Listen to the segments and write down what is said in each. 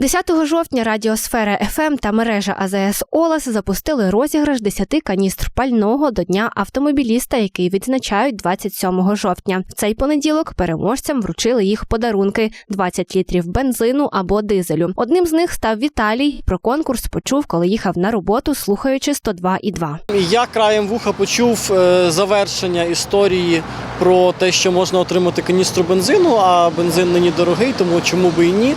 10 жовтня Радіосфера ФМ та мережа АЗС Олас запустили розіграш 10 каністр пального до Дня автомобіліста, який відзначають 27 жовтня. В цей понеділок переможцям вручили їх подарунки: 20 літрів бензину або дизелю. Одним з них став Віталій. Про конкурс почув, коли їхав на роботу, слухаючи 102,2. Я краєм вуха почув е, завершення історії про те, що можна отримати каністру бензину, а бензин нині дорогий, тому чому би і ні.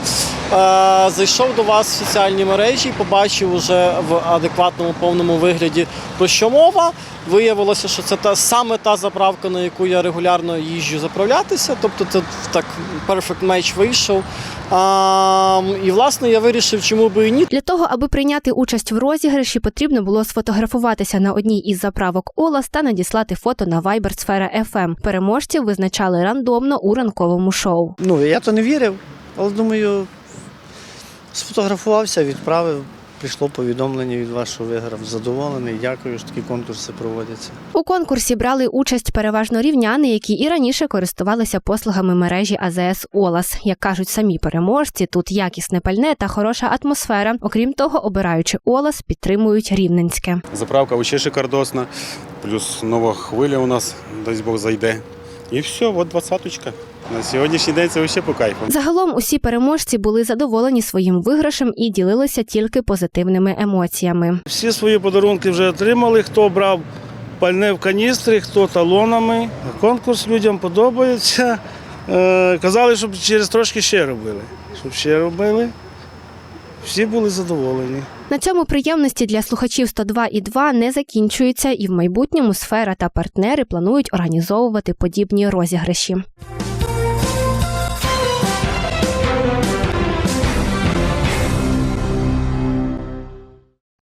Е, Зайшов до вас в соціальні мережі, побачив уже в адекватному повному вигляді про що мова. Виявилося, що це та саме та заправка, на яку я регулярно їжджу заправлятися. Тобто це так perfect match вийшов. А, і власне я вирішив, чому би і ні. Для того, аби прийняти участь в розіграші, потрібно було сфотографуватися на одній із заправок Олас та надіслати фото на Viber Сфера FM. Переможців визначали рандомно у ранковому шоу. Ну, я то не вірив, але думаю, сфотографувався, відправив. Прийшло повідомлення від вас, що виграв. Задоволений. Дякую, що такі конкурси проводяться. У конкурсі брали участь переважно рівняни, які і раніше користувалися послугами мережі АЗС Олас. Як кажуть самі переможці, тут якісне пальне та хороша атмосфера. Окрім того, обираючи Олас, підтримують рівненське. Заправка ще шикардосна, плюс нова хвиля у нас, дай Бог зайде. І все, от двадцяточка. На сьогоднішній день це взагалі по кайфу. Загалом усі переможці були задоволені своїм виграшем і ділилися тільки позитивними емоціями. Всі свої подарунки вже отримали. Хто брав пальне в каністри, хто талонами. Конкурс людям подобається. Е, Казали, щоб через трошки ще робили. Щоб ще робили. Всі були задоволені. На цьому приємності для слухачів 102,2 не закінчуються, і в майбутньому сфера та партнери планують організовувати подібні розіграші.